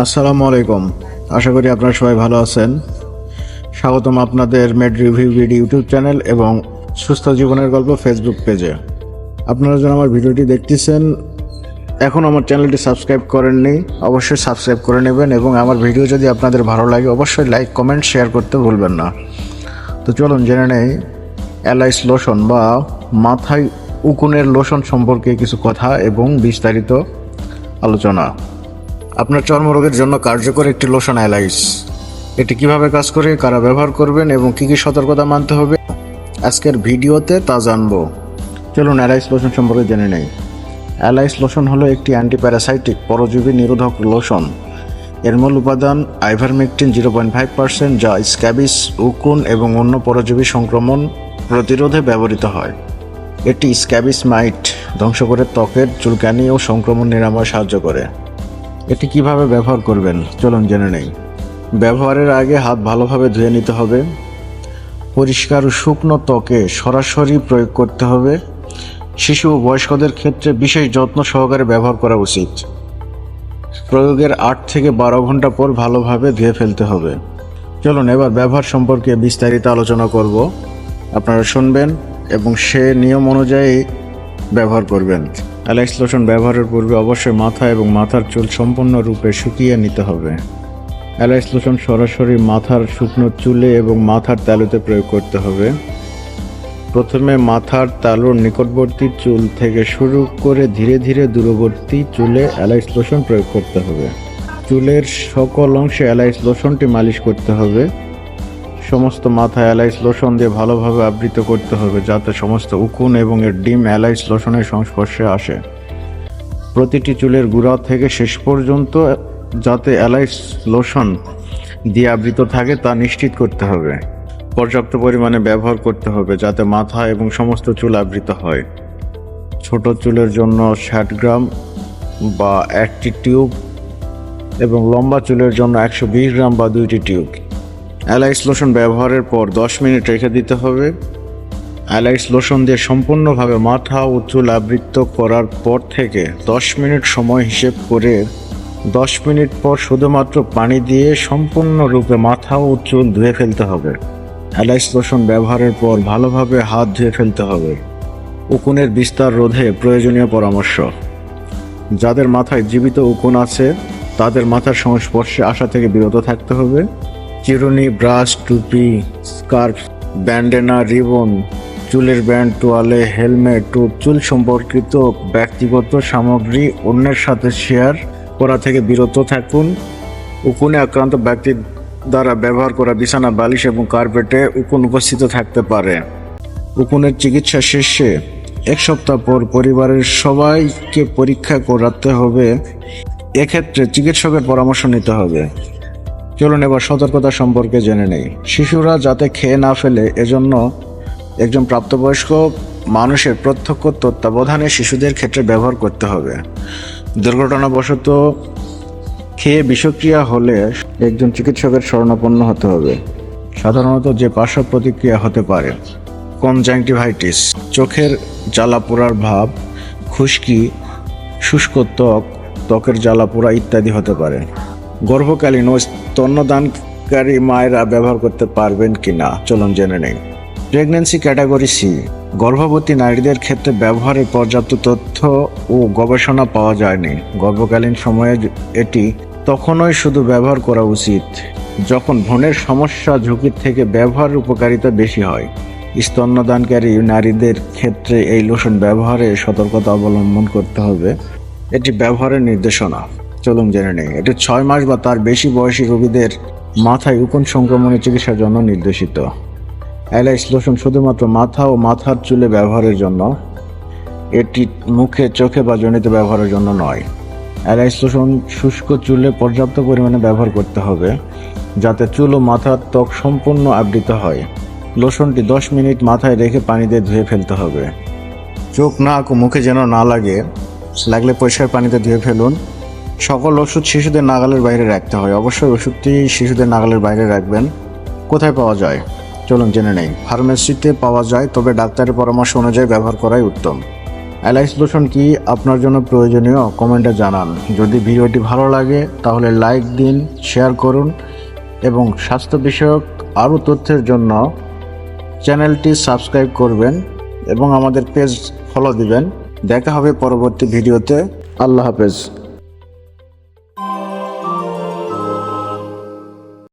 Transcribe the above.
আসসালামু আলাইকুম। আশা করি আপনারা সবাই ভালো আছেন। স্বাগতম আপনাদের med review video YouTube channel এবং সুস্থ জীবনের গল্প ফেসবুক পেজে আপনারা যারা আমার ভিডিওটি দেখতেছেন, এখন আমার চ্যানেলটি সাবস্ক্রাইব করেননি, অবশ্যই সাবস্ক্রাইব করে নেবেন এবং আমার ভিডিও যদি আপনাদের ভালো লাগে, অবশ্যই লাইক কমেন্ট শেয়ার করতে ভুলবেন না। তো চলুন জেনে নেই অ্যালাইস লোশন বা মাথায় উকুনের লোশন সম্পর্কে কিছু কথা এবং বিস্তারিত আলোচনা। আপনার চর্মরোগের জন্য কার্যকর একটি লোশন অ্যালাইস। এটি কীভাবে কাজ করে, কারা ব্যবহার করবেন এবং কি কি সতর্কতা মানতে হবে, আজকের ভিডিওতে তা জানব। চলুন অ্যালাইস লোশন সম্পর্কে জেনে নেই। অ্যালাইস লোশন হলো একটি অ্যান্টিপ্যারাসাইটিক পরজীবী নিরোধক লোশন। এর মূল উপাদান ivermectin zero point five percent যা স্ক্যাবিস, উকুন এবং অন্য পরজীবী সংক্রমণ প্রতিরোধে ব্যবহৃত হয়। এটি স্ক্যাবিস মাইট ধ্বংস করে ত্বকের, চুলকানি ও সংক্রমণ নিরাময় সাহায্য করে। এটি কীভাবে ব্যবহার করবেন? চলুন জেনে নেই। ব্যবহারের আগে হাত ভালোভাবে ধুয়ে নিতে হবে। পরিষ্কার ও শুকনো ত্বকে সরাসরি প্রয়োগ করতে হবে। শিশু ও বয়স্কদের ক্ষেত্রে বিশেষ যত্ন সহকারে ব্যবহার করা উচিত। প্রয়োগের আট থেকে বারো ঘণ্টা পর ভালোভাবে ধুয়ে ফেলতে হবে। চলুন এবার ব্যবহার সম্পর্কে বিস্তারিত আলোচনা করব। আপনারা শুনবেন এবং সে নিয়ম অনুযায়ী ব্যবহার করবেন। অ্যালেক্স লোশন ব্যবহারের পূর্বে অবশ্যই মাথা এবং মাথার চুল সম্পূর্ণরূপে শুকিয়ে নিতে হবে। অ্যালাইস লোশন সরাসরি মাথার শুকনো চুলে এবং মাথার তালুতে প্রয়োগ করতে হবে। প্রথমে মাথার তালুর নিকটবর্তী চুল থেকে শুরু করে ধীরে ধীরে দূরবর্তী চুলে অ্যালাইস লোশন প্রয়োগ করতে হবে। চুলের সকল অংশে অ্যালাইস লোশনটি মালিশ করতে হবে। সমস্ত মাথায় অ্যালাইস লোশন দিয়ে ভালোভাবে আবৃত করতে হবে যাতে সমস্ত উকুন এবং এর ডিম অ্যালাইস লোশনের সংস্পর্শে আসে। প্রতিটি চুলের গুড়া থেকে শেষ পর্যন্ত যাতে অ্যালাইস লোশন দিয়ে আবৃত থাকে তা নিশ্চিত করতে হবে। পর্যাপ্ত পরিমাণে ব্যবহার করতে হবে যাতে মাথা এবং সমস্ত চুল আবৃত হয়। ছোট চুলের জন্য ষাট গ্রাম বা একটি টিউব এবং লম্বা চুলের জন্য একশো বিশ গ্রাম বা দুইটি টিউব। অ্যালাইস লোশন ব্যবহারের পর দশ মিনিট রেখে দিতে হবে। অ্যালাইস লোশন দিয়ে সম্পূর্ণভাবে মাথা ও চুল আবৃত করার পর থেকে দশ মিনিট সময় হিসেব করে দশ মিনিট পর শুধুমাত্র পানি দিয়ে সম্পূর্ণরূপে মাথা ও চুল ধুয়ে ফেলতে হবে। অ্যালাইস লোশন ব্যবহারের পর ভালোভাবে হাত ধুয়ে ফেলতে হবে। উকুনের বিস্তার রোধে প্রয়োজনীয় পরামর্শ। যাদের মাথায় জীবিত উকুন আছে, তাদের মাথার সংস্পর্শে আসা থেকে বিরত থাকতে হবে। চিরুনি, ব্রাশ, টুপি, স্কার্ফ, ব্যান্ডেনা, রিবন, চুলের ব্যান্ড, তোয়ালে, হেলমেট ও চুল সম্পর্কিত ব্যক্তিগত সামগ্রী অন্যের সাথে শেয়ার করা থেকে বিরত থাকুন। উকুনে আক্রান্ত ব্যক্তির দ্বারা ব্যবহার করা বিছানা, বালিশ এবং কার্পেটে উকুন উপস্থিত থাকতে পারে। উকুনের চিকিৎসা শেষে এক সপ্তাহ পর পরিবারের সবাইকে পরীক্ষা করাতে হবে। এক্ষেত্রে চিকিৎসকের পরামর্শ নিতে হবে। চলুন এবার সতর্কতা সম্পর্কে জেনে নেই। শিশুরা যাতে খেয়ে না ফেলে, এজন্য একজন প্রাপ্তবয়স্ক মানুষের প্রত্যক্ষ তত্ত্বাবধানে শিশুদের ক্ষেত্রে ব্যবহার করতে হবে। দুর্ঘটনাবশত খেয়ে বিষক্রিয়া হলে একজন চিকিৎসকের শরণাপন্ন হতে হবে। সাধারণত যে পার্শ্ব প্রতিক্রিয়া হতে পারে, কনজাংটিভাইটিস, চোখের জ্বালা পোড়ার ভাব, খুশকি, শুষ্ক ত্বক, ত্বকের জ্বালা পোড়া ইত্যাদি হতে পারে। গর্ভকালীন ও স্তন্যদানকারী মায়েরা ব্যবহার করতে পারবেন কি না চলুন জেনে নেই। Pregnancy category C. গর্ভবতী নারীদের ক্ষেত্রে ব্যবহারের পর্যাপ্ত তথ্য ও গবেষণা পাওয়া যায়নি। গর্ভকালীন সময়ে এটি তখনই শুধু ব্যবহার করা উচিত, যখন ভ্রূণের সমস্যা ঝুঁকির থেকে ব্যবহারের উপকারিতা বেশি হয়। স্তন্যদানকারী নারীদের ক্ষেত্রে এই লোশন ব্যবহারে সতর্কতা অবলম্বন করতে হবে। এটি ব্যবহারের নির্দেশনা। চলুন জেনে নেই। এটি ছয় মাস বা তার বেশি বয়সী রোগীদের মাথায় উকুন সংক্রমণের চিকিৎসার জন্য নির্দেশিত। অ্যালাইস লোশন শুধুমাত্র মাথা ও মাথার চুলে ব্যবহারের জন্য, এটি মুখে, চোখে বা জনিত ব্যবহারের জন্য নয়। অ্যালাইস লোশন শুষ্ক চুলে পর্যাপ্ত পরিমাণে ব্যবহার করতে হবে, যাতে চুল ও মাথার ত্বক সম্পূর্ণ আবৃত হয়। লোশনটি দশ মিনিট মাথায় রেখে পানি দিয়ে ধুয়ে ফেলতে হবে। চোখ, নাক ও মুখে যেন না লাগে, লাগলে পরিষ্কার পানিতে ধুয়ে ফেলুন। সকল ওষুধ শিশুদের নাগালের বাইরে রাখতে হয়। অবশ্যই ওষুধটি শিশুদের নাগালের বাইরে রাখবেন। কোথায় পাওয়া যায়? চলুন জেনে নেই। ফার্মেসিতে পাওয়া যায়, তবে ডাক্তারের পরামর্শ অনুযায়ী ব্যবহার করাই উত্তম। অ্যালাইস লোশন কি আপনার জন্য প্রয়োজনীয়? কমেন্টে জানান। যদি ভিডিওটি ভালো লাগে, তাহলে লাইক দিন, শেয়ার করুন এবং স্বাস্থ্য বিষয়ক আরও তথ্যের জন্য চ্যানেলটি সাবস্ক্রাইব করবেন এবং আমাদের পেজ ফলো দিবেন। দেখা হবে পরবর্তী ভিডিওতে। আল্লাহ হাফেজ।